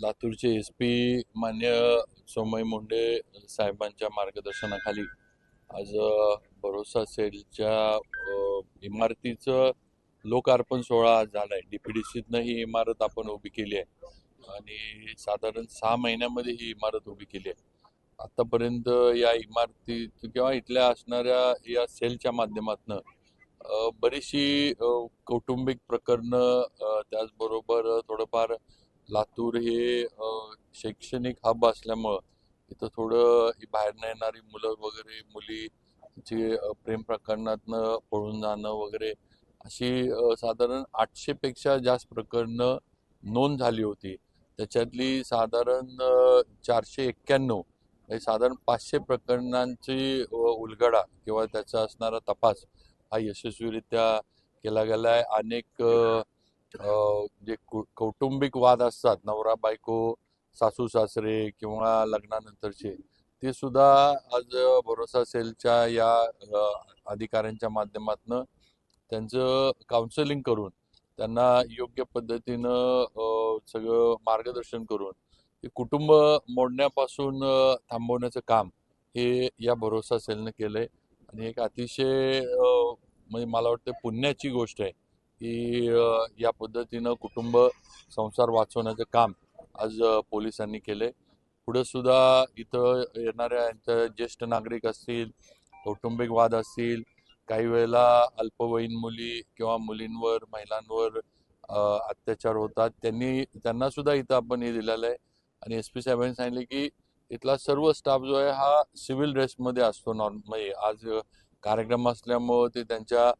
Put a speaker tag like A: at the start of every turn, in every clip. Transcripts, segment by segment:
A: लातूरचे S P मान्य सोमय मुंडे साहेबांच्या मार्गदर्शनाखाली आज भरोसा सेलच्या इमारतीचं लोकार्पण सोहळा झाला आहे डी पी डी सीतनं ही इमारत आपण उभी केली आहे. आणि साधारण सहा महिन्यामध्ये ही इमारत उभी केली आहे. आतापर्यंत या इमारतीत किंवा इथल्या असणाऱ्या या सेलच्या माध्यमातनं बरीचशी कौटुंबिक प्रकरणं त्याचबरोबर थोडंफार लातूर हे शैक्षणिक हब असल्यामुळं इथं थोडं ही बाहेरनं येणारी मुलं वगैरे मुली जे प्रेम प्रकरणातनं पळून जाणं वगैरे अशी साधारण आठशेपेक्षा जास्त प्रकरणं नोंद झाली होती. त्याच्यातली साधारण चारशे एक्क्याण्णव हे साधारण पाचशे प्रकरणांची उलगडा किंवा त्याचा असणारा तपास हा यशस्वीरित्या केला गेला आहे अनेक जे कौटुंबिक वाद असतात नवरा बायको सासू सासरे किंवा लग्नानंतरचे ते सुद्धा आज भरोसा सेलच्या या अधिकाऱ्यांच्या माध्यमातून त्यांचं काउन्सिलिंग करून त्यांना योग्य पद्धतीनं सगळं मार्गदर्शन करून हे कुटुंब मोडण्यापासून थांबवण्याचं काम हे या भरोसा सेलनं केलंय. आणि एक अतिशय म्हणजे मला वाटतं पुण्याची गोष्ट आहे. की या पद्धतीनं कुटुंब संसार वाचवण्याचं काम आज पोलिसांनी केलंय. पुढे सुद्धा इथं येणाऱ्या यांच्या ज्येष्ठ नागरिक असतील कौटुंबिक वाद असतील काही वेळेला अल्पवयीन मुली किंवा मुलींवर महिलांवर अत्याचार होतात त्यांनी त्यांना सुद्धा इथं आपण हे दिलेलं आहे. आणि एस पी साहेबांनी सांगितले की इथला सर्व स्टाफ जो आहे हा सिव्हिल ड्रेसमध्ये असतो नॉर्मली म्हणजे आज कार्यक्रम असल्यामुळं ते त्यांच्या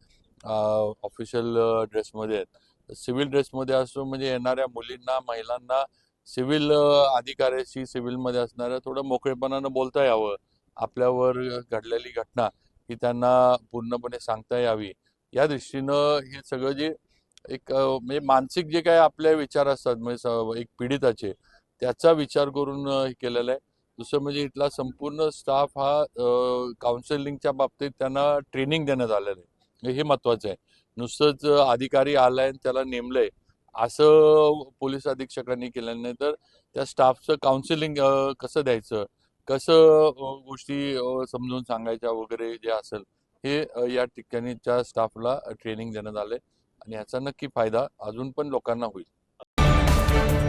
A: ऑफिशियल ड्रेसमध्ये आहेत. सिव्हिल ड्रेसमध्ये असो म्हणजे येणाऱ्या मुलींना महिलांना सिव्हिल अधिकाऱ्याशी सिव्हिलमध्ये असणाऱ्या थोडं मोकळेपणानं बोलता यावं. आपल्यावर घडलेली घटना ही त्यांना पूर्णपणे सांगता यावी. या दृष्टीनं हे सगळं जे एक म्हणजे मानसिक जे काय आपले विचार असतात म्हणजे एक पीडिताचे त्याचा विचार करून हे केलेलं आहे. दुसरं म्हणजे इथला संपूर्ण स्टाफ हा काउन्सिलिंगच्या बाबतीत त्यांना ट्रेनिंग देण्यात आलेलं आहे. हे महत्वाचं आहे. नुसतंच अधिकारी आलाय आणि त्याला नेमलंय. असं पोलीस अधीक्षकांनी केलं नाही तर त्या स्टाफचं काउन्सिलिंग कसं द्यायचं? कसं गोष्टी समजून सांगायच्या वगैरे जे असेल हे अ, या ठिकाणीच्या स्टाफला ट्रेनिंग देण्यात आलंय. आणि ह्याचा नक्की फायदा अजून पण लोकांना होईल.